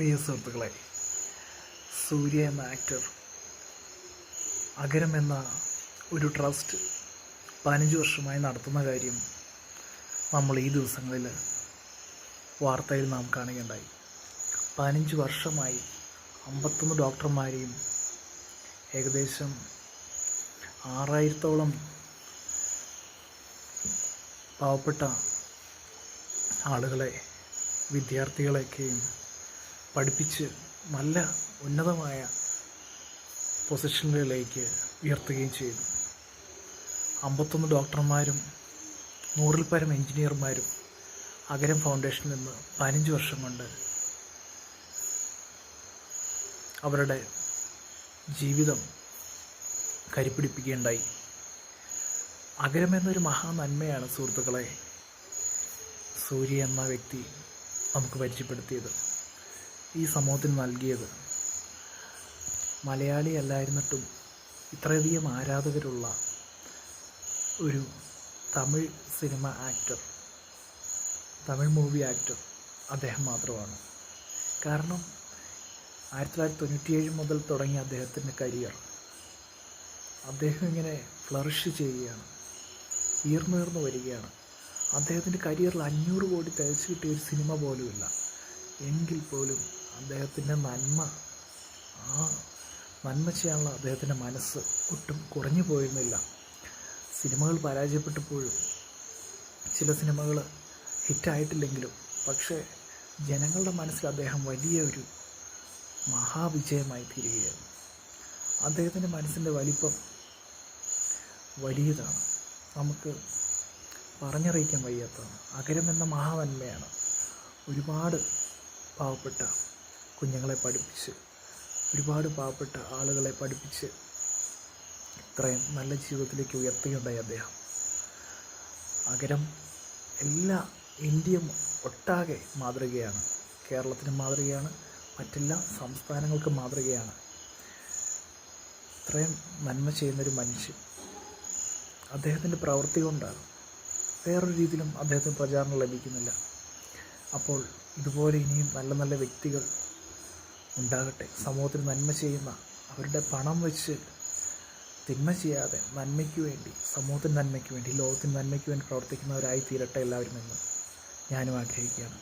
പ്രിയ സുഹൃത്തുക്കളെ സൂര്യ എന്ന ആക്ടർ അകരം എന്ന ഒരു ട്രസ്റ്റ് പതിനഞ്ച് വർഷമായി നടത്തുന്ന കാര്യം നമ്മൾ ഈ ദിവസങ്ങളിൽ വാർത്തയിൽ നാം കാണുകയുണ്ടായി. പതിനഞ്ച് വർഷമായി അമ്പത്തൊന്ന് ഡോക്ടർമാരെയും ഏകദേശം ആറായിരത്തോളം പാവപ്പെട്ട ആളുകളെ വിദ്യാർത്ഥികളെയൊക്കെയും പഠിപ്പിച്ച് നല്ല ഉന്നതമായ പൊസിഷനുകളിലേക്ക് ഉയർത്തുകയും ചെയ്തു. അമ്പത്തൊന്ന് ഡോക്ടർമാരും നൂറിൽ പരം എഞ്ചിനീയർമാരും അഗരം ഫൗണ്ടേഷനിൽ നിന്ന് പതിനഞ്ച് വർഷം കൊണ്ട് അവരുടെ ജീവിതം കരിപ്പിടിപ്പിക്കുകയുണ്ടായി. അഗരം എന്നൊരു മഹാനന്മയാണ് സുഹൃത്തുക്കളെ സൂര്യ എന്ന വ്യക്തി നമുക്ക് പരിചയപ്പെടുത്തിയത്. ഈ സമൂഹത്തിന് നൽകിയത്. മലയാളി അല്ലായിരുന്നിട്ടും ഇത്രയധികം ആരാധകരുള്ള ഒരു Tamil cinema actor Tamil movie actor അദ്ദേഹം മാത്രമാണ്. കാരണം ആയിരത്തി തൊള്ളായിരത്തി തൊണ്ണൂറ്റിയേഴ് മുതൽ തുടങ്ങിയ അദ്ദേഹത്തിന്റെ കരിയർ അദ്ദേഹം ഇങ്ങനെ ഫ്ലറിഷ് ചെയ്യുകയാണ് ഉയർന്നുയർന്നു വരികയാണ്. അദ്ദേഹത്തിന്റെ കരിയറിൽ അഞ്ഞൂറ് കോടി തികച്ചു കിട്ടിയ ഒരു സിനിമ പോലുമില്ല. എങ്കിൽ പോലും അദ്ദേഹത്തിന്റെ നന്മ. ആ നന്മ ചെയ്യാനുള്ള അദ്ദേഹത്തിന്റെ മനസ്സ് ഒട്ടും കുറഞ്ഞു പോയിരുന്നില്ല. സിനിമകൾ പരാജയപ്പെട്ടപ്പോഴും ചില സിനിമകൾ ഹിറ്റായിട്ടില്ലെങ്കിലും പക്ഷേ ജനങ്ങളുടെ മനസ്സിൽ അദ്ദേഹം വലിയ ഒരു മഹാവിജയമായി തീരുകയായിരുന്നു. അദ്ദേഹത്തിന്റെ മനസ്സിന്റെ വലിപ്പം വലിയതാണ്. നമുക്ക് പറഞ്ഞറിയിക്കാൻ വയ്യാത്തതാണ്. അകരം എന്ന ഒരുപാട് പാവപ്പെട്ട കുഞ്ഞുങ്ങളെ പഠിപ്പിച്ച് ഒരുപാട് പാവപ്പെട്ട ആളുകളെ പഠിപ്പിച്ച് ഇത്രയും നല്ല ജീവിതത്തിലേക്ക് ഉയർത്തുകയുണ്ടായി അദ്ദേഹം. അകരം എല്ലാ ഇന്ത്യയും ഒട്ടാകെ മാതൃകയാണ്. കേരളത്തിന് മാതൃകയാണ്. മറ്റെല്ലാ സംസ്ഥാനങ്ങൾക്കും മാതൃകയാണ്. ഇത്രയും നന്മ ചെയ്യുന്നൊരു മനുഷ്യൻ അദ്ദേഹത്തിന്റെ പ്രവൃത്തി കൊണ്ടാണ്. വേറൊരു രീതിയിലും അദ്ദേഹത്തിന് പ്രചാരണം ലഭിക്കുന്നില്ല. അപ്പോൾ ഇതുപോലെ ഇനിയും നല്ല നല്ല വ്യക്തികൾ ഉണ്ടാകട്ടെ. സമൂഹത്തിന് നന്മ ചെയ്യുന്ന അവരുടെ പണം വെച്ച് തിന്മ ചെയ്യാതെ നന്മയ്ക്ക് വേണ്ടി സമൂഹത്തിന് നന്മയ്ക്ക് വേണ്ടി ലോകത്തിന് നന്മയ്ക്ക് വേണ്ടി പ്രവർത്തിക്കുന്നവരായി തീരട്ടെ എല്ലാവരും എന്ന് ഞാനും ആഗ്രഹിക്കുകയാണ്.